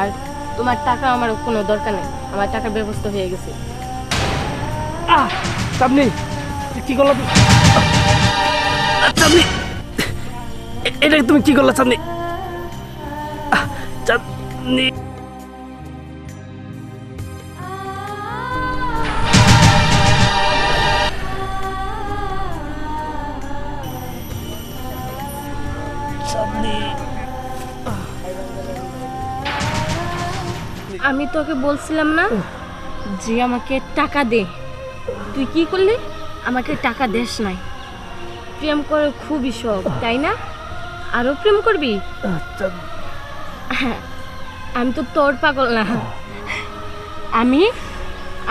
আর তোমার টাকা আমার কোনো দরকার নেই। আমার টাকার ব্যবস্থা হয়ে গেছে। কি করল এটা তুমি কি করল চাঁদনি আমি তোকে বলছিলাম না? যে আমাকে টাকা দে। তুই কি করলি? আমাকে টাকা দেস নাই। প্রেম করে খুবই শখ তাই না? আরও প্রেম করবি? হ্যাঁ আমি তো তোর পাগল না। আমি?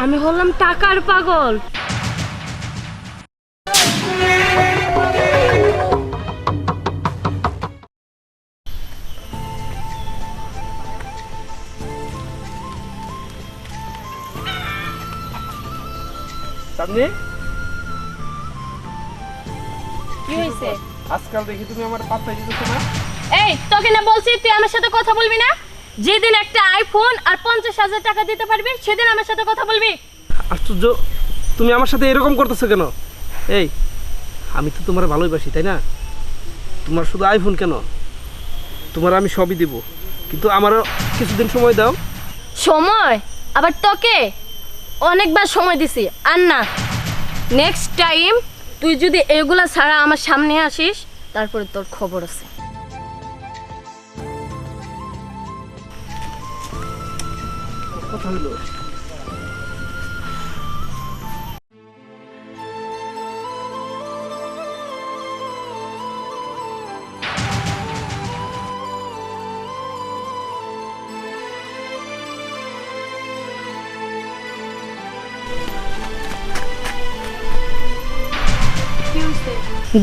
আমি হলাম টাকার পাগল। চাঁদনি কি হয়েছে আজকাল দেখি তুমি আমার পাত্তাই দিতেছো না। এই তোকে না বলছি তুই আমার সাথে কথা বলবি না? যেদিন একটা আইফোন আর পঞ্চাশ হাজার টাকা দিতে পারবি সেদিন আমার সাথে কথা বলবি। আশ্চর্য তুমি আমার সাথে এরকম করতেছো কেন? এই আমি তো তোমার ভালোবাসি তাই না? তোমার শুধু আইফোন কেন? তোমার আমি সবই দিব। কিন্তু আমারও কিছুদিন সময় দাও। সময়? আবার তোকে? অনেকবার সময় দিছি। আর না নেক্সট টাইম তুই যদি এগুলা ছাড়া আমার সামনে আসিস, তারপরে তোর খবর আছে। কথা হলো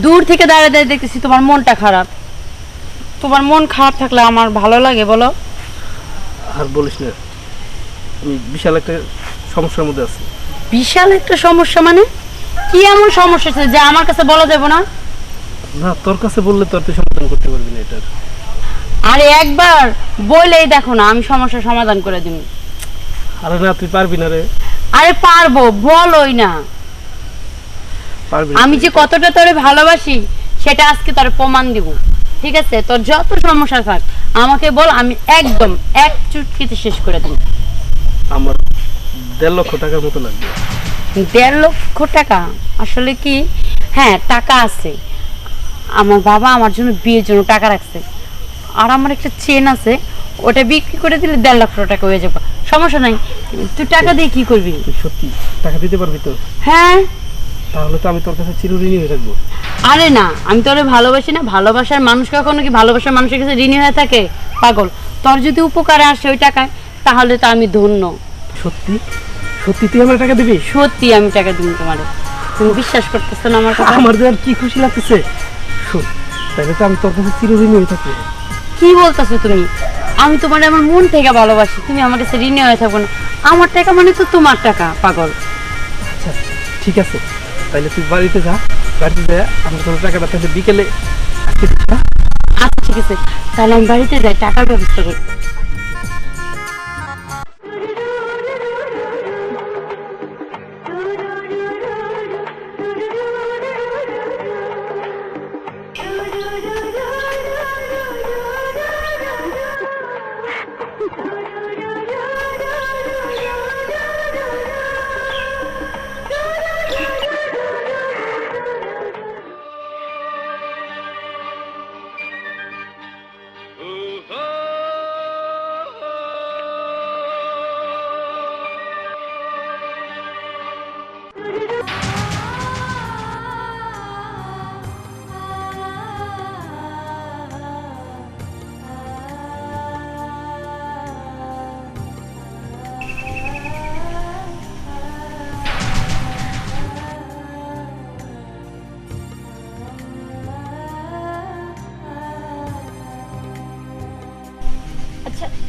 দূর থেকে দাঁড়িয়ে দাঁড়িয়ে দেখতেছি তোমার মনটা খারাপ। তোমার মন খারাপ থাকলে আমার ভালো লাগে বলো। আর বলিস না আমি বিশাল একটা সমস্যার মধ্যে আছি। বিশাল একটা সমস্যা মানে? কি এমন সমস্যা আছে যে আমার কাছে বলা যাবে না? না তোর কাছে বললে তো আর তুই সমাধান করতে পারবি না এটার। আরে একবার বলেই দেখো না আমি সমস্যার সমাধান করে দিব আরে না তুই পারবি না রে। আরে পারব বলোই না। আমি যে কতটা তোরে ভালোবাসি সেটা আজকে তোর প্রমাণ দিব। ঠিক আছে? তোর যত সমস্যা থাক আমাকে বল আমি একদম এক চুটকিতে শেষ করে দেব। আমার দেড় লক্ষ টাকার মতো লাগবে। দেড় লক্ষ টাকা? আসলে কি? হ্যাঁ টাকা আছে। আমার বাবা আমার জন্য বিয়ের জন্য টাকা রাখছে। আর আমার একটা চেন আছে ওটা বিক্রি করে দিলে দেড় লক্ষ টাকা হয়ে যাবে। সমস্যা নাই। তুই টাকা দিয়ে কি করবি? সত্যি টাকা দিতে পারবি তো? হ্যাঁ। তাহলে তো আমি তোর কাছে চিরঋণী হয়ে থাকব। আরে না আমি তোরে ভালোবাসি না। ভালোবাসার মানুষ কখনো কি ভালোবাসার মানুষের কাছে ঋণী হয়ে থাকে? পাগল। তোর যদি উপকারে আসে ওই টাকায় তাহলে তো আমি ধন্য। সত্যি? সত্যি তুই আমার টাকা দিবি? সত্যি আমি টাকা দিব তোমারে। তুমি বিশ্বাস করতেছ না আমার কথা? আমার আর কি খুশি লাগতেছে? শোন তাহলে তো আমি তোর কাছে চিরঋণী হয়ে থাকব। কি বলতেছো তুমি? আমি তোমার আমার মন থেকে ভালোবাসি তুমি আমার কাছে ঋণী হয়ে থাকব না। আমার টাকা মানে তো তোমার টাকা পাগল। আচ্ছা ঠিক আছে। তাহলে তুই বাড়িতে যা বাড়িতে যা, আমি তোর টাকাটা তাহলে বিকেলে হ্যাঁ? আচ্ছা ঠিক আছে তাহলে আমি বাড়িতে যাই, টাকার ব্যবস্থা করি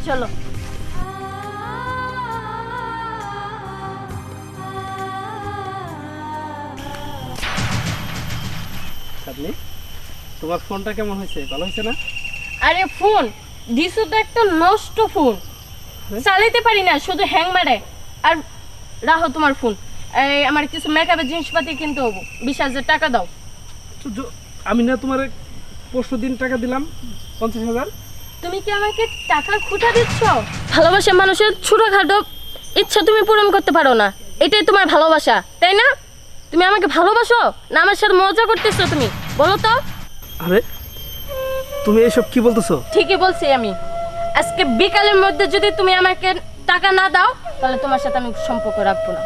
চলো। আপনি তোমার ফোনটা কেমন হয়েছে? ভালো হয়েছে না? আরে ফোন দিছো তো একটা নষ্ট ফোন। চালাইতে পারি না শুধু হ্যাং মারে। আর রাখো তোমার ফোন। এই আমার কিছু মেকআপের জিনিসপাতি কিনতে হব। বিশ হাজার টাকা দাও। আমি না তোমার পরশু দিন টাকা দিলাম পঞ্চাশ হাজার। তুমি কি আমাকে টাকার খুঁটা দিচ্ছ? ভালোবাসা মানুষের ছোটখাটো ইচ্ছা তুমি পূরণ করতে পারো না। এটাই তোমার ভালোবাসা তাই না? তুমি আমাকে ভালোবাসো না আমার সাথে মজা করতেছো তুমি? বলো তো। আরে তুমি এসব কি বলতেছো? ঠিকই বলছি আমি। আজকে বিকালের মধ্যে যদি তুমি আমাকে টাকা না দাও তাহলে তোমার সাথে আমি সম্পর্ক রাখব না।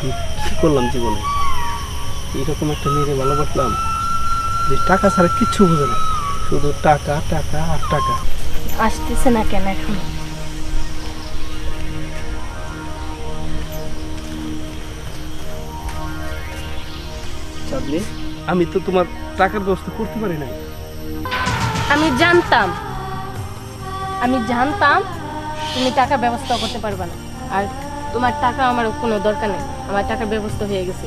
কি করলাম জীবনে? এরকম একটা মেয়েকে ভালোবাসলাম যে টাকা ছাড়া কিচ্ছু বোঝে না। শুধু টাকা টাকা আর টাকা। আসতেছে না কেন এখন? চাঁদনি আমি তো তোমার টাকার ব্যবস্থা করতে পারি নাই। আমি জানতাম। আমি জানতাম তুমি টাকা ব্যবস্থা করতে পারবে না। আর তোমার টাকা আমার কোনো দরকার নেই। আমার টাকার ব্যবস্থা হয়ে গেছে।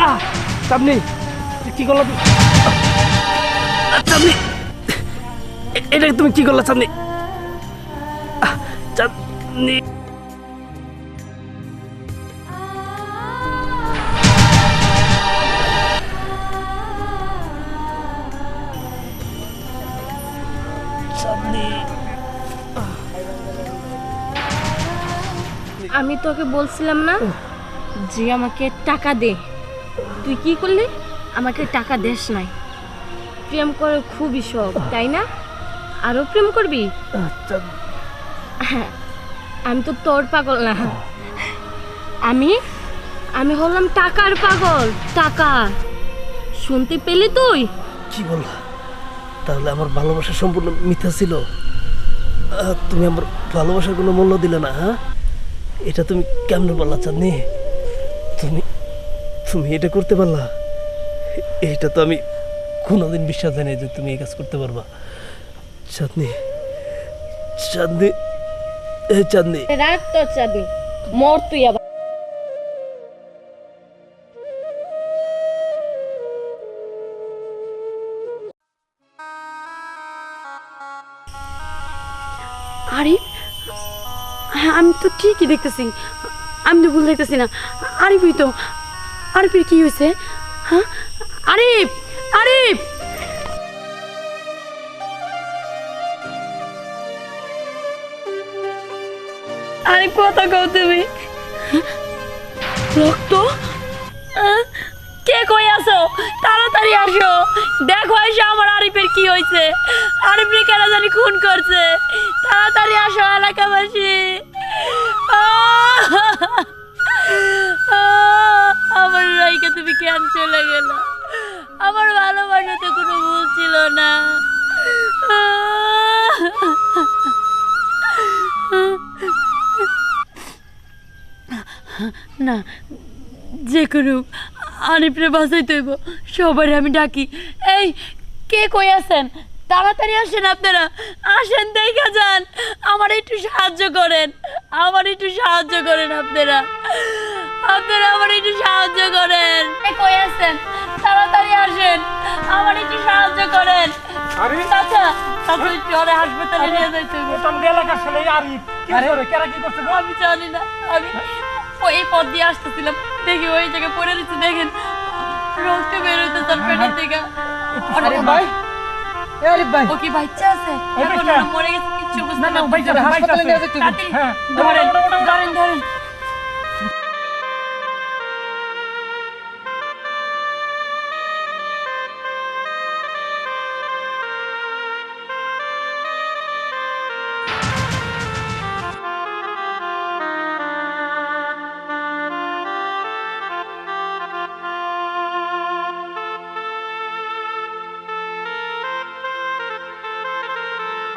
এ, কি করলা এ- এটা তুমি কি করলা চাঁদনি চাঁদনি চাঁদনি আমি তোকে বলছিলাম না যে আমাকে টাকা দে। তুই কি করলি? আমাকে টাকা দেস নাই। প্রেম করে খুবই শখ তাই না? আরও প্রেম করবি? হ্যাঁ আমি তো তোর পাগল না। আমি আমি হলাম টাকার পাগল টাকা। শুনতে পেলি তুই? কি বললা? তাহলে আমার ভালোবাসা সম্পূর্ণ মিথ্যা ছিল। তুমি আমার ভালোবাসার কোনো মূল্য দিলে না হ্যাঁ? এটা তুমি কেমনে বললা চাঁদনি? তুমি তুমি এটা করতে পারলা? এটা তো আমি কোনোদিন বিশ্বাস জানি যে তুমি এই কাজ করতে পারবা। চাঁদনি চাঁদনি এই চাঁদনি। তোর চাঁদনি, মর তুই আবার। আরে আমি তো ঠিকই দেখতেছি। আমি তো ভুল দেখতেছি না। আরিফই তো। আরিফের কি হয়েছে? হ্যাঁ? আরিফ! আরিফ! আরে কথা কও তুমি। রক্ত? আহ, কে কই আছো? তাড়াতাড়ি আসো। দেখো এসে আমার আরিফের কি হয়েছে। আরিফরে কেন জানি খুন করছে। তাড়াতাড়ি আসো এলাকাবাসী! আমার রাইকে তুমি কেন চলে গেল? আমার ভালোবাসাতে কোনো ভুল ছিল না। না, যে কোনো আরিফরে বাসাইতে হইব সবারই আমি ডাকি। এই, কে কই আছেন? তাড়াতাড়ি আসেন আপনারা। আসেন, দেখা যান। আমার একটু সাহায্য করেন। আমার একটু সাহায্য করেন আপনারা। আপনারা আমার একটু সাহায্য করেন। কই আছেন? তাড়াতাড়ি আসেন। আমার একটু সাহায্য করেন। আরে চাচা চাচা একটু ওরে হাসপাতালে নিয়ে যাইতে হইব এলাকার ছেলে আরিফ। কি করে? কেরা কি করছে আমি জানি না আমি ওই পথ দিয়ে আসতেছিলাম। দেখি ওই জায়গায় পড়ে রয়েছে দেখেন। রক্ত বের হইতে তার পেটের থেকে আরে ভাই। এ আরিফ ভাই। ও কি বাচ্চা আছে? এখন মরে গেছে কিচ্ছু বুঝতে না না পারতেছি হাসপাতালে নিয়ে যেতে হ্যাঁ। ধরেন ধরেন।